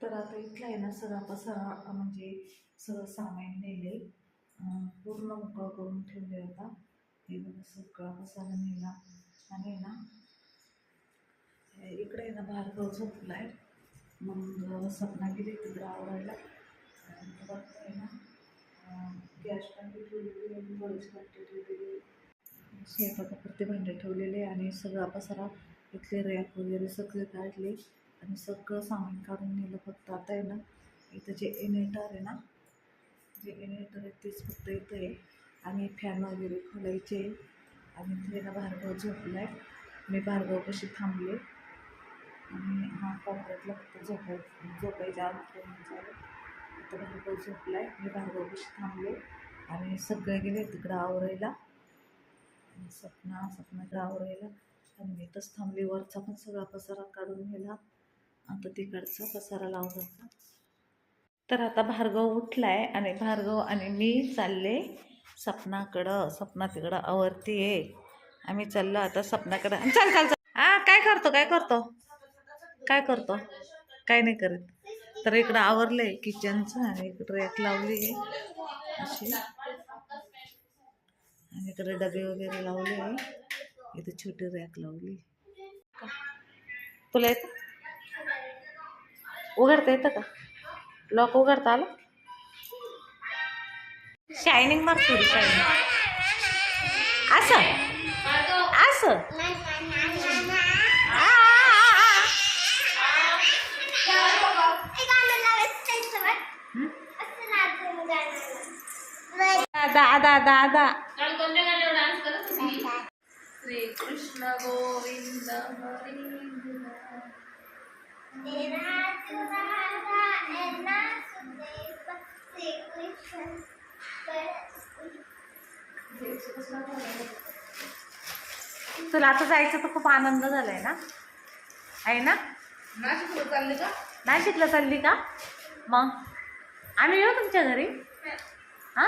तर आता इथला आहे ना सगळा पसारा म्हणजे सगळं सामान नेले. पूर्ण मोकळा करून ठेवले होता हे बघा सगळा पसारा नेला. आणि आहे ना इकडे आहे ना भारगाव झोपला आहे मग सपना गेली तिकडं आवडायला आहे ना गॅस टाकी ठेवलेली आणि बरीच टाकी ठेवलेली स्वयंपाकापुरते भांडे ठेवलेले आणि सगळा पसारा इथले रॅक वगैरे सगळे काढले. आणि सगळं सामान काढून नेलं फक्त. आता आहे ना इथं जे इनेटर आहे ना जे इनेटर आहे तेच फक्त इथं आहे. आणि फॅन वगैरे खोलायचे आणि इथे ना भार्गव झोपला आहे मी भार्गवपाशी थांबले. आणि हा कॉपऱ्यातला फक्त झोपाय झोपायच्या अंतराने झालं आता भार्गव झोपला आहे मी भार्गव कशी थांबले. आणि सगळे गेले तिकडं आवरायला. सपना सपना सपनाकडे आवरायला. आणि मी इथंच थांबली. वरचा पण सगळा पसारा काढून नेला. आता तिकडचा पसारा लावला होता तर आता भार्गव उठला आहे आणि भार्गव आणि मी चालले सपनाकडं. सपना तिकडं आवरती आहे आम्ही चाललो आता सपनाकडं. चल चल चल. हा काय करतो काय करतो? काय करतो? काय नाही करत. तर इकडं आवरलं आहे किचनचं आणि इकडं रॅक लावली आहे अशी. आणि इकडे डबे वगैरे लावले आहे इथं छोटी रॅक लावली. तुला येतं? उघडता येतं का? लॉक उघडता आलं? शायनिंग मार थोडी शायनिंग असं? असं? आ, आ, आ. दादा दादा दादा. श्री कृष्ण गोविंद हरी तुला आता जायचं तर खूप आनंद झालाय ना? आहे ना? नाशिकला चालली का? मग? आम्ही येऊ तुमच्या घरी? हा?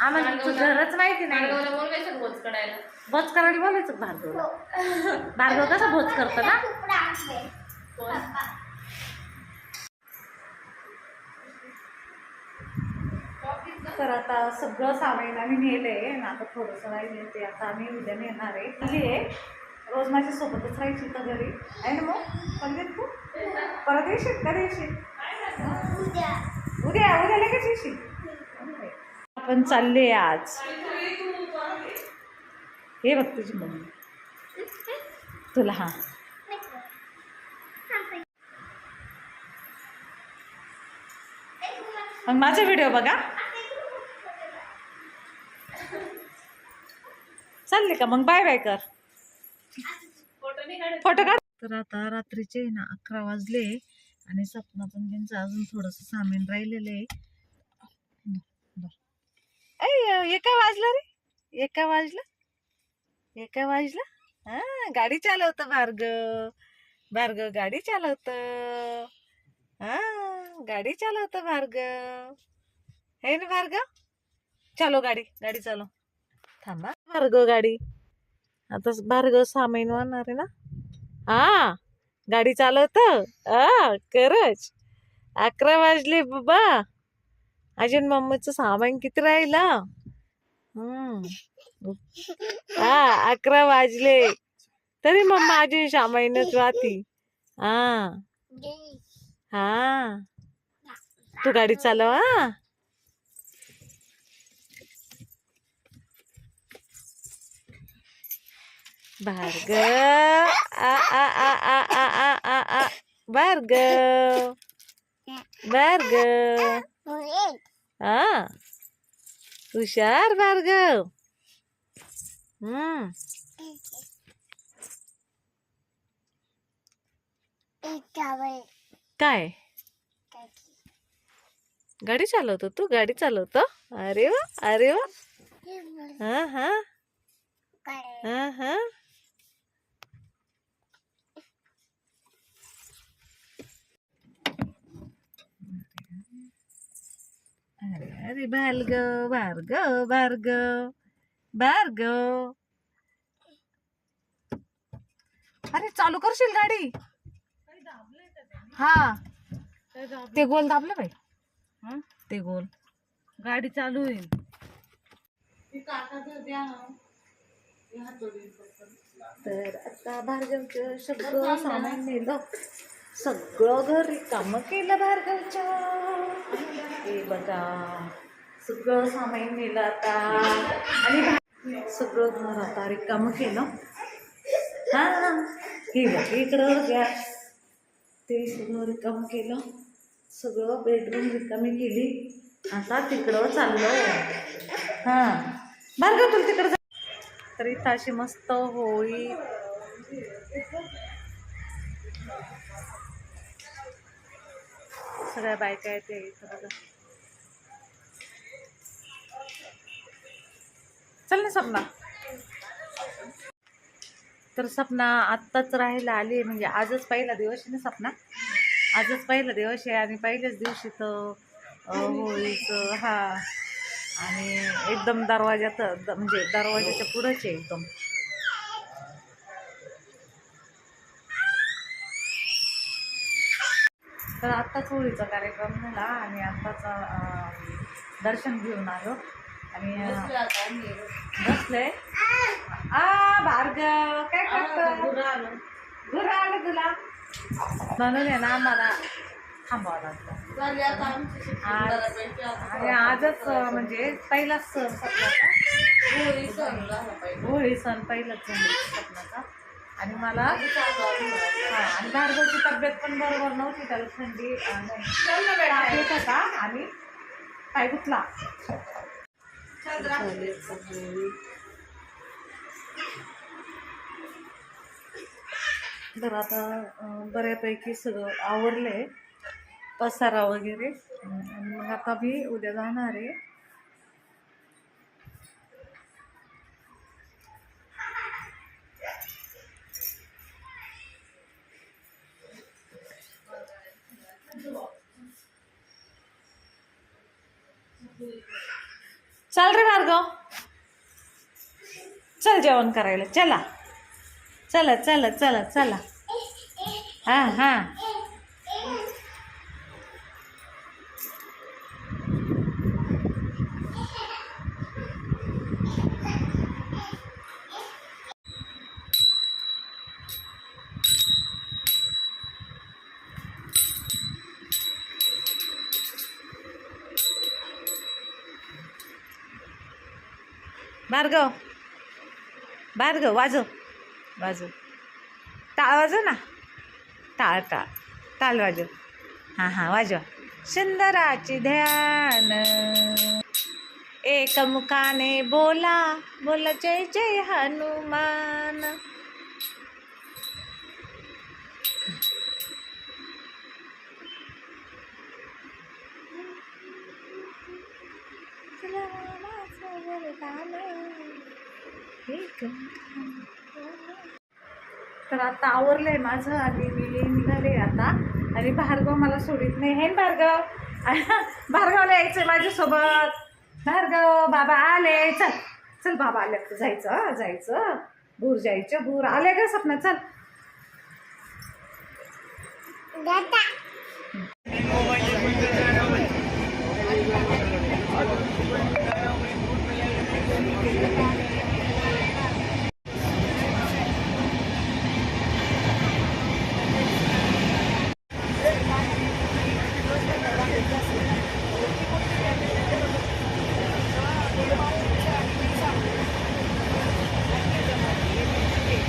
आम्हाला घरच माहिती नाही. भोज करायला? बोलायचं भार्गवला? भार्गव कसा भोज करतो ना? तर आता सगळं सामान आम्ही नेलंय आणि आता थोडंसं राहिले ते आता आम्ही उद्या नेणार आहे. आली आहे रोज माझ्या सोबतच राहायची तर घरी. आहे ना मग? पण तू? परत येशील? कधी येशील? उद्या? उद्या लगेच येशील? आपण चालले आज. हे बघ तुझी मम्मी. तुला हा. मग माझा व्हिडिओ बघा. चालले का? मग बाय बाय कर. फोटो काढ. तर आता रात्रीचे आहे ना अकरा वाजले आणि सपना पण त्यांचं अजून थोडंसं सामान राहिलेलं आहे. एका वाजलं रे. एका वाजलं? एका वाजलं? हा गाडी चालवतं भार्गव. भार्गव गाडी चालवतं. हा. गाडी चालवतो भार्गव. है ना भार्गव? चालो गाडी गाडी चालव थांबा. भार्गव गाडी. आता भार्गव सामाईन वाहणार आहे ना? हा गाडी चालवत. हा खरंच. अकरा वाजले बाबा. अजून मम्मीचं सामान किती राहिलं? हम्म. हा अकरा वाजले. तरी मम्मा अजून सामाईनच राहती. हा. हा. तू गाडी चालव हा. भार्ग आ आ आ आ आ आ आ आ. भार्गव भार्गव. हा. हुशार भार्गव. हम्म. काय? गाडी चालवतो तू गाडी चालवतो. अरे वा अरे वा. हा हा. हा हा. अरे अरे भार्गव भार्गव भार्गव भार्गव. अरे चालू करशील गाडी? हा. ते गोल दाबलं बाई. हं? ते गोल. गाडी चालू होईल. तर आता भार्गवचं सगळं सामान नेलं. सगळं घर रिकामं केलं भार्गवच्या. हे बघा. सगळं सामान नेलं आता. आणि सगळं घर आता रिकामं केलं. हा. हे बघ इकडं गॅस ते सगळं रिकामं केलं. सगळं बेडरूम रिकामी केली. आता तिकडं चाललो. हां. भार्गव तुला तिकडं जा तर इथं अशी मस्त होळी. सगळ्या बायका आहेत इथं बघा. चल ना सपना. तर सपना आत्ताच राहायला आली म्हणजे आजच पहिला दिवस आहे ना सपना? आजच पहिला दिवस आहे आणि पहिल्याच दिवशी तर होळीचं हा. आणि एकदम दरवाज्यात म्हणजे दरवाजाच्या पुढंच आहे एकदम. तर आत्ताच होळीचा कार्यक्रम झाला आणि आत्ताच दर्शन घेऊन आलो. आणि बसले आ भार्गव काय करतो? घुर आलं तुला? म्हणून आहे ना मला थांबावं लागतं. आज आणि आजच म्हणजे पहिलाच सण सपनाचा. होळी सण पहिलाच झाली सपनाचा. आणि मला हा आणि भार्गवची तब्येत पण बरोबर नव्हती त्याला थंडी येत होता आणि पाय गुतला झाली आता होळी. तर आता बऱ्यापैकी सगळं आवरलंय पसारा वगैरे. आणि मग आता मी उद्या जाणार आहे. चल रे भार्गव. चल जेवण करायला. चला. चला चला चला चला. हां हां. भार्गव भार्गव वाजव. वाजव टाळ वाजव ना. टाळ टाळ टाळ वाजव. हां हां वाजवा. सुंदराचे ध्यान. एक मुखाने बोला. बोला जय जय हनुमान. तर आता आवरलं आहे माझं आणि मी निघाले आता. आणि भार्गव मला सोडित नाही. हे भार्गव? भार्गवला यायचं आहे माझ्यासोबत. भार्गव बाबा आले. चल चल बाबा आले. जायचं जायचं. भूर जायचं भूर. आले ग स्वप्न चल.